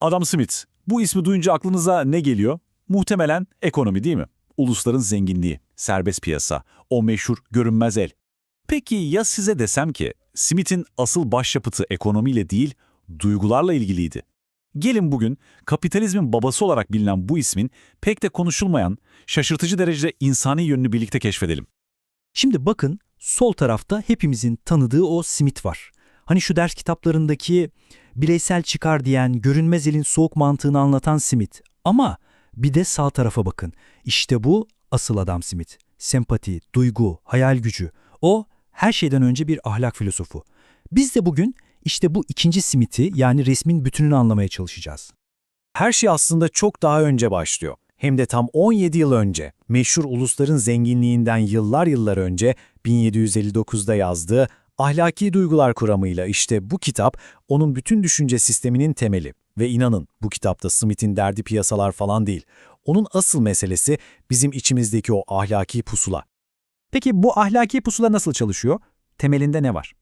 Adam Smith. Bu ismi duyunca aklınıza ne geliyor? Muhtemelen ekonomi değil mi? Ulusların zenginliği, serbest piyasa, o meşhur görünmez el. Peki ya size desem ki Smith'in asıl başyapıtı ekonomiyle değil, duygularla ilgiliydi? Gelin bugün kapitalizmin babası olarak bilinen bu ismin pek de konuşulmayan, şaşırtıcı derecede insani yönünü birlikte keşfedelim. Şimdi bakın sol tarafta hepimizin tanıdığı o Smith var. Hani şu ders kitaplarındaki bireysel çıkar diyen, görünmez elin soğuk mantığını anlatan Smith. Ama bir de sağ tarafa bakın. İşte bu asıl adam Smith. Sempati, duygu, hayal gücü. O her şeyden önce bir ahlak filozofu. Biz de bugün işte bu ikinci Smith'i yani resmin bütününü anlamaya çalışacağız. Her şey aslında çok daha önce başlıyor. Hem de tam 17 yıl önce, meşhur ulusların zenginliğinden yıllar yıllar önce 1759'da yazdığı Ahlaki Duygular kuramıyla işte bu kitap onun bütün düşünce sisteminin temeli. Ve inanın bu kitapta Smith'in derdi piyasalar falan değil. Onun asıl meselesi bizim içimizdeki o ahlaki pusula. Peki bu ahlaki pusula nasıl çalışıyor? Temelinde ne var?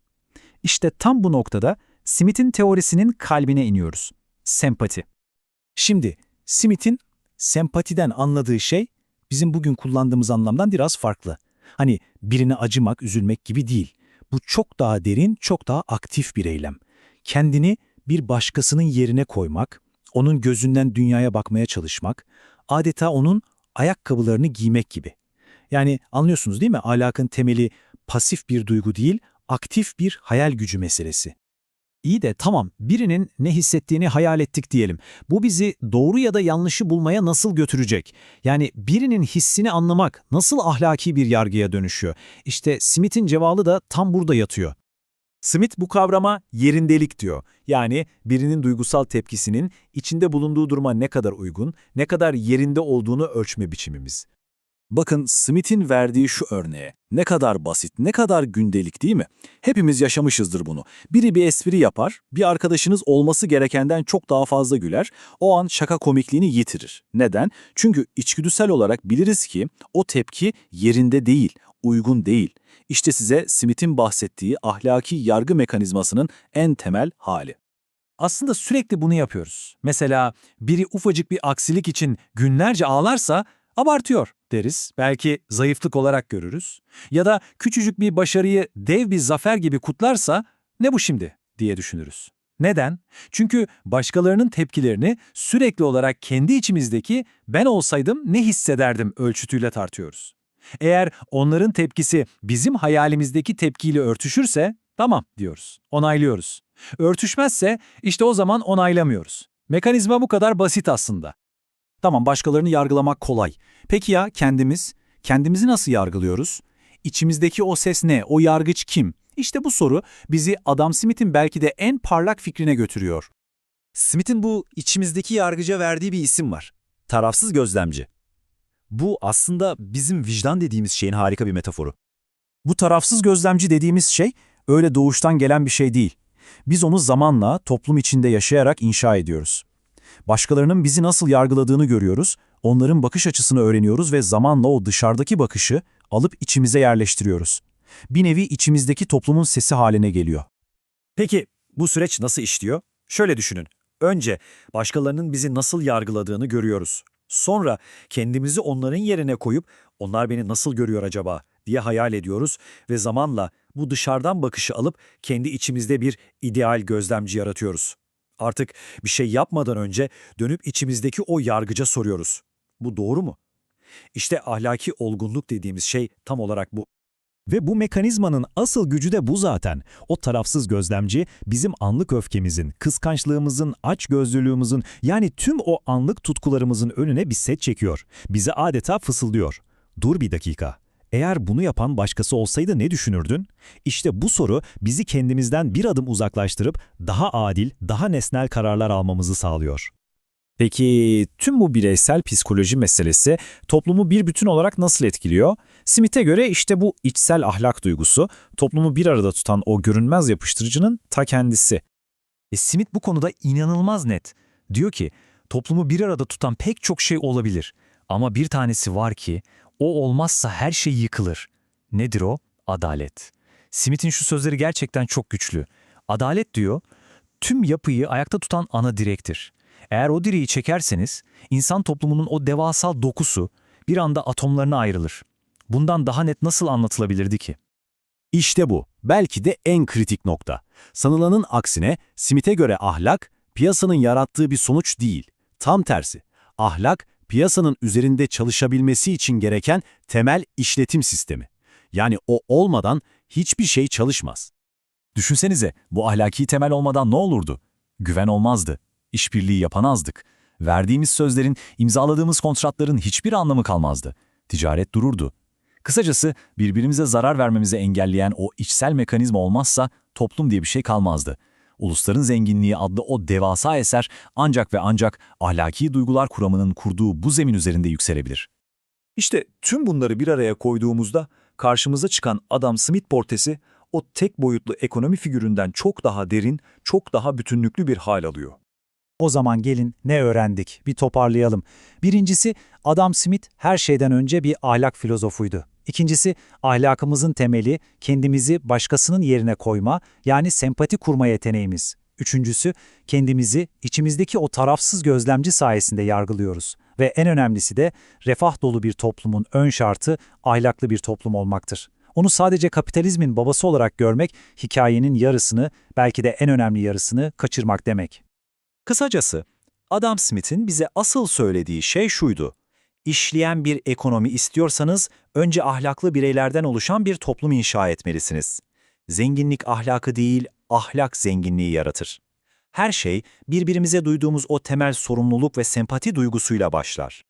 İşte tam bu noktada Smith'in teorisinin kalbine iniyoruz. Sempati. Şimdi Smith'in sempatiden anladığı şey bizim bugün kullandığımız anlamdan biraz farklı. Hani birine acımak, üzülmek gibi değil. Bu çok daha derin, çok daha aktif bir eylem. Kendini bir başkasının yerine koymak, onun gözünden dünyaya bakmaya çalışmak, adeta onun ayakkabılarını giymek gibi. Yani anlıyorsunuz değil mi? Ahlakın temeli pasif bir duygu değil, aktif bir hayal gücü meselesi. İyi de tamam, birinin ne hissettiğini hayal ettik diyelim. Bu bizi doğru ya da yanlışı bulmaya nasıl götürecek? Yani birinin hissini anlamak nasıl ahlaki bir yargıya dönüşüyor? İşte Smith'in cevabı da tam burada yatıyor. Smith bu kavrama yerindelik diyor. Yani birinin duygusal tepkisinin içinde bulunduğu duruma ne kadar uygun, ne kadar yerinde olduğunu ölçme biçimimiz. Bakın Smith'in verdiği şu örneğe. Ne kadar basit, ne kadar gündelik değil mi? Hepimiz yaşamışızdır bunu. Biri bir espri yapar, bir arkadaşınız olması gerekenden çok daha fazla güler, o an şaka komikliğini yitirir. Neden? Çünkü içgüdüsel olarak biliriz ki o tepki yerinde değil, uygun değil. İşte size Smith'in bahsettiği ahlaki yargı mekanizmasının en temel hali. Aslında sürekli bunu yapıyoruz. Mesela biri ufacık bir aksilik için günlerce ağlarsa abartıyor deriz. Belki zayıflık olarak görürüz. Ya da küçücük bir başarıyı dev bir zafer gibi kutlarsa ne bu şimdi diye düşünürüz. Neden? Çünkü başkalarının tepkilerini sürekli olarak kendi içimizdeki ben olsaydım ne hissederdim ölçütüyle tartıyoruz. Eğer onların tepkisi bizim hayalimizdeki tepkiyle örtüşürse tamam diyoruz, onaylıyoruz. Örtüşmezse işte o zaman onaylamıyoruz. Mekanizma bu kadar basit aslında. Tamam başkalarını yargılamak kolay. Peki ya kendimiz? Kendimizi nasıl yargılıyoruz? İçimizdeki o ses ne? O yargıç kim? İşte bu soru bizi Adam Smith'in belki de en parlak fikrine götürüyor. Smith'in bu içimizdeki yargıca verdiği bir isim var. Tarafsız gözlemci. Bu aslında bizim vicdan dediğimiz şeyin harika bir metaforu. Bu tarafsız gözlemci dediğimiz şey öyle doğuştan gelen bir şey değil. Biz onu zamanla toplum içinde yaşayarak inşa ediyoruz. Başkalarının bizi nasıl yargıladığını görüyoruz, onların bakış açısını öğreniyoruz ve zamanla o dışarıdaki bakışı alıp içimize yerleştiriyoruz. Bir nevi içimizdeki toplumun sesi haline geliyor. Peki bu süreç nasıl işliyor? Şöyle düşünün. Önce başkalarının bizi nasıl yargıladığını görüyoruz. Sonra kendimizi onların yerine koyup onlar beni nasıl görüyor acaba diye hayal ediyoruz ve zamanla bu dışarıdan bakışı alıp kendi içimizde bir ideal gözlemci yaratıyoruz. Artık bir şey yapmadan önce dönüp içimizdeki o yargıca soruyoruz. Bu doğru mu? İşte ahlaki olgunluk dediğimiz şey tam olarak bu. Ve bu mekanizmanın asıl gücü de bu zaten. O tarafsız gözlemci bizim anlık öfkemizin, kıskançlığımızın, açgözlülüğümüzün yani tüm o anlık tutkularımızın önüne bir set çekiyor. Bize adeta fısıldıyor. Dur bir dakika. Eğer bunu yapan başkası olsaydı ne düşünürdün? İşte bu soru bizi kendimizden bir adım uzaklaştırıp daha adil, daha nesnel kararlar almamızı sağlıyor. Peki tüm bu bireysel psikoloji meselesi toplumu bir bütün olarak nasıl etkiliyor? Smith'e göre işte bu içsel ahlak duygusu toplumu bir arada tutan o görünmez yapıştırıcının ta kendisi. E Smith bu konuda inanılmaz net. Diyor ki toplumu bir arada tutan pek çok şey olabilir. Ama bir tanesi var ki o olmazsa her şey yıkılır. Nedir o? Adalet. Smith'in şu sözleri gerçekten çok güçlü. Adalet diyor, tüm yapıyı ayakta tutan ana direktir. Eğer o direği çekerseniz, insan toplumunun o devasal dokusu bir anda atomlarına ayrılır. Bundan daha net nasıl anlatılabilirdi ki? İşte bu, belki de en kritik nokta. Sanılanın aksine Smith'e göre ahlak, piyasanın yarattığı bir sonuç değil. Tam tersi. Ahlak, piyasanın üzerinde çalışabilmesi için gereken temel işletim sistemi. Yani o olmadan hiçbir şey çalışmaz. Düşünsenize bu ahlaki temel olmadan ne olurdu? Güven olmazdı, işbirliği yapamazdık. Verdiğimiz sözlerin, imzaladığımız kontratların hiçbir anlamı kalmazdı. Ticaret dururdu. Kısacası birbirimize zarar vermemizi engelleyen o içsel mekanizma olmazsa toplum diye bir şey kalmazdı. Ulusların Zenginliği adlı o devasa eser ancak ve ancak ahlaki duygular kuramının kurduğu bu zemin üzerinde yükselebilir. İşte tüm bunları bir araya koyduğumuzda karşımıza çıkan Adam Smith portresi o tek boyutlu ekonomi figüründen çok daha derin, çok daha bütünlüklü bir hal alıyor. O zaman gelin ne öğrendik? Bir toparlayalım. Birincisi Adam Smith her şeyden önce bir ahlak filozofuydu. İkincisi ahlakımızın temeli kendimizi başkasının yerine koyma yani sempati kurma yeteneğimiz. Üçüncüsü kendimizi içimizdeki o tarafsız gözlemci sayesinde yargılıyoruz. Ve en önemlisi de refah dolu bir toplumun ön şartı ahlaklı bir toplum olmaktır. Onu sadece kapitalizmin babası olarak görmek hikayenin yarısını belki de en önemli yarısını kaçırmak demek. Kısacası Adam Smith'in bize asıl söylediği şey şuydu. İşleyen bir ekonomi istiyorsanız önce ahlaklı bireylerden oluşan bir toplum inşa etmelisiniz. Zenginlik ahlakı değil, ahlak zenginliği yaratır. Her şey birbirimize duyduğumuz o temel sorumluluk ve sempati duygusuyla başlar.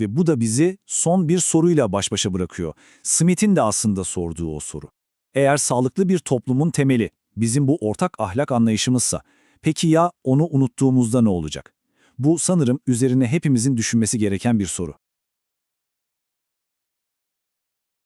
Ve bu da bizi son bir soruyla baş başa bırakıyor. Smith'in de aslında sorduğu o soru. Eğer sağlıklı bir toplumun temeli bizim bu ortak ahlak anlayışımızsa, peki ya onu unuttuğumuzda ne olacak? Bu sanırım üzerine hepimizin düşünmesi gereken bir soru.